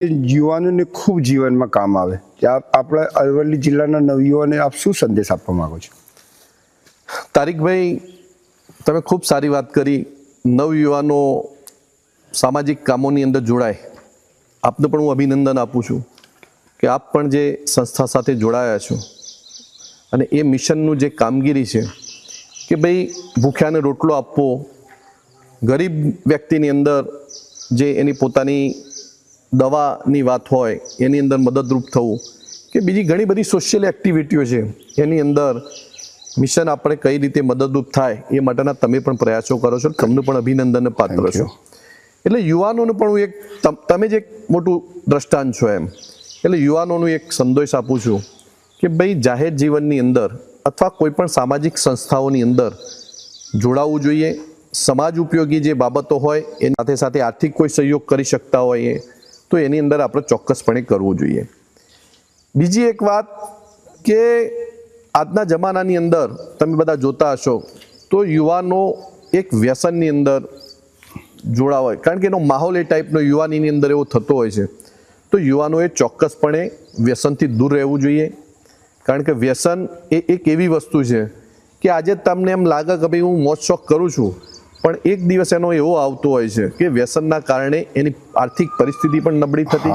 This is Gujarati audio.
યુવાનોને ખૂબ જીવનમાં કામ આવે. આપણા અરવલ્લી જિલ્લાના નવયુવાને આપ શું સંદેશ આપવા માગો છો? તારીકભાઈ તમે ખૂબ સારી વાત કરી. નવયુવાનો સામાજિક કામોની અંદર જોડાય. આપને પણ હું અભિનંદન આપું છું કે આપ પણ જે સંસ્થા સાથે જોડાયા છો અને એ મિશનનું જે કામગીરી છે કે ભાઈ ભૂખ્યાને રોટલો આપવો, ગરીબ વ્યક્તિની અંદર જે એની પોતાની દવાની વાત હોય એની અંદર મદદરૂપ થવું કે બીજી ઘણી બધી સોશિયલ એક્ટિવિટીઓ છે એની અંદર મિશન આપણે કઈ રીતે મદદરૂપ થાય એ માટેના તમે પણ પ્રયાસો કરો છો તમને પણ અભિનંદનને પાત્ર છો. એટલે યુવાનોને પણ હું એક તમ- જ એક મોટું દ્રષ્ટાંત છો એમ. એટલે યુવાનોનું એક સંદેશ આપું છું કે ભાઈ જાહેર જીવનની અંદર અથવા કોઈપણ સામાજિક સંસ્થાઓની અંદર જોડાવવું જોઈએ. સમાજ ઉપયોગી જે બાબતો હોય એની સાથે સાથે આર્થિક કોઈ સહયોગ કરી શકતા હોઈએ તો એની અંદર આપણે ચોક્કસપણે કરવું જોઈએ. બીજી એક વાત કે આજના જમાનાની અંદર તમે બધા જોતા હશો તો યુવાનો એક વ્યસનની અંદર જોડાવાય કારણ કે એનો માહોલ એ ટાઈપનો યુવાનીની અંદર એવો થતો હોય છે. તો યુવાનોએ ચોક્કસપણે વ્યસનથી દૂર રહેવું જોઈએ. કારણ કે વ્યસન એ એક એવી વસ્તુ છે કે આજે તમને એમ લાગે કે ભાઈ હું મોજ શોખ કરું છું પણ એક દિવસ એનો એવો આવતો હોય છે કે વ્યસનના કારણે એની આર્થિક પરિસ્થિતિ પણ નબળી થતી